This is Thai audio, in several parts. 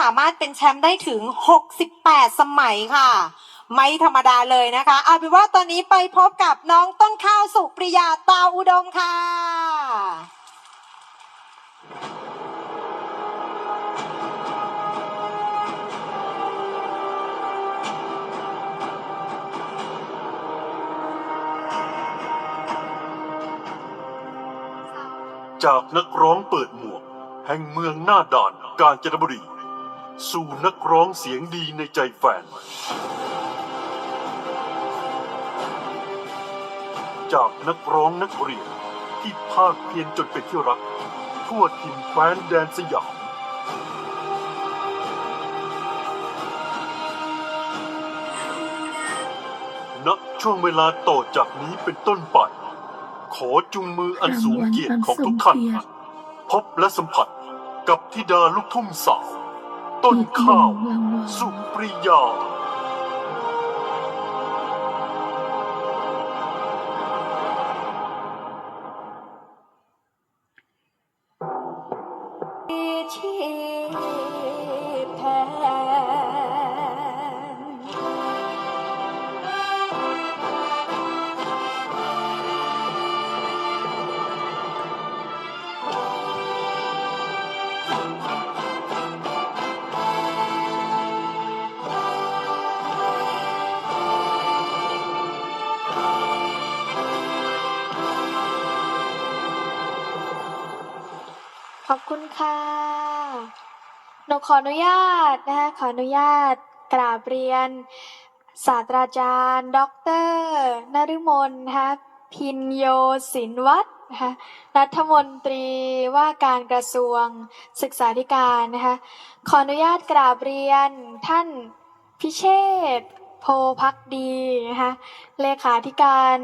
สามารถเป็นแชมป์ได้ถึง 68 สมัยค่ะ ไม่ธรรมดาเลยนะคะ เอาเป็นว่าตอนนี้ไปพบกับน้องต้นข้าวสุปริยาตาอุดมค่ะ จากนักร้องเปิดหมวก แห่งเมืองหน้าด่านกาญจนบุรี สู่นักร้องเสียงดีในใจแฟน จากนักร้องนักเรียนที่ภาคเพียรจนเป็นที่รัก ทั่วถิ่นแคว้นแดนสยามณช่วงเวลาต่อจากนี้เป็นต้นไป ขอจุงมืออันสูงเกียรติของทุกท่านพบและสัมผัสกับธิดาลูกทุ่งสาว ต้นข้าว สุปริยา ขอบคุณค่ะ หนูขออนุญาตนะคะขออนุญาตกราบเรียน ศาสตราจารย์ ดรนฤมลนะคะพินโยศินวัฒน์นะคะรัฐมนตรีว่าการกระทรวงศึกษาธิการนะคะขออนุญาตกราบเรียนท่านพิเชษฐ์โพพักดีนะคะเลขาธิการ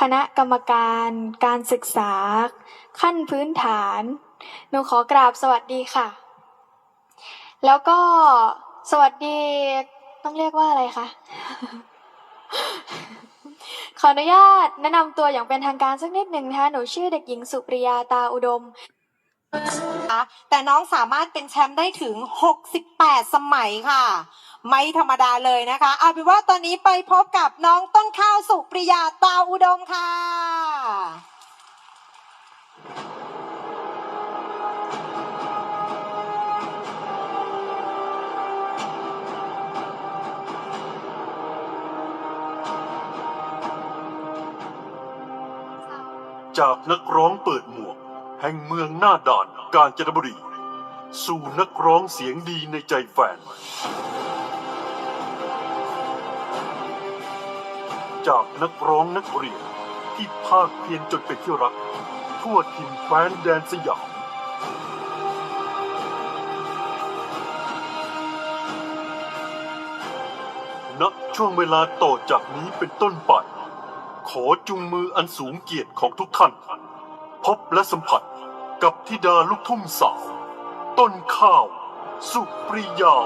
คณะกรรมการการศึกษาขั้นพื้นฐาน หนูขอกราบสวัสดีค่ะ แล้วก็สวัสดีต้องเรียกว่าอะไรคะขออนุญาตแนะนำตัวอย่างเป็นทางการสักนิดหนึ่งนะคะหนูชื่อเด็กหญิงสุปริยาตาอุดมแต่น้องสามารถเป็นแชมป์ได้ถึง 68 สมัยค่ะ ไม่ธรรมดาเลยนะคะเอาเป็นว่าตอนนี้ไปพบกับน้องต้นข้าวสุปริยาตาอุดมค่ะ จากนักร้องเปิดหมวก แห่งเมืองหน้าด่านกาญจนบุรี สู่นักร้องเสียงดีในใจแฟน จากนักร้องนักเรียนที่ภาคเพียรจนเป็นที่รัก ทั่วถิ่นแคว้นแดนสยามณช่วงเวลาต่อจากนี้เป็นต้นไป อจุงมืออันสูงเกียรติของทุกท่าน พบและสัมผัสกับธิดาลูกทุ่งสาว ต้นข้าว สุปริยา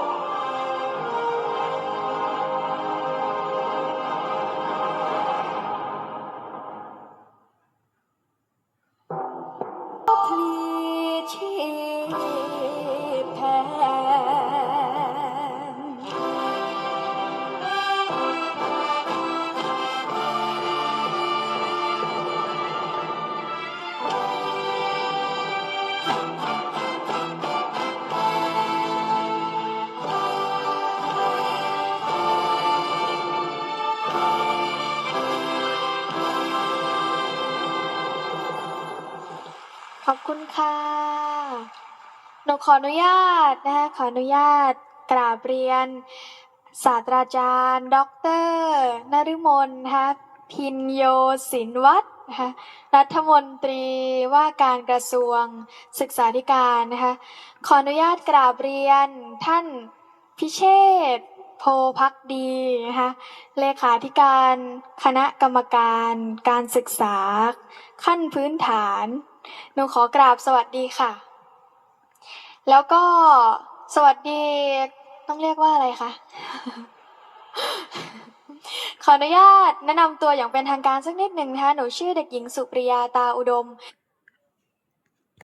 พลีชี อบคุณค่ะหนูขออนุญาตนะคะขออนุญาตกราบเรียน ศาสตราจารย์ ดรนฤมลนะคะพินโยศินวัฒน์นะคะรัฐมนตรีว่าการกระทรวงศึกษาธิการนะคะขออนุญาตกราบเรียนท่านพิเชษโพพักดีนะคะเลขาธิการคณะกรรมการการศึกษาขั้นพื้นฐาน หนูขอกราบสวัสดีค่ะ แล้วก็สวัสดีต้องเรียกว่าอะไรคะขออนุญาตแนะนำตัวอย่างเป็นทางการสักนิดหนึ่งนะคะ หนูชื่อเด็กหญิงสุปริยาตาอุดม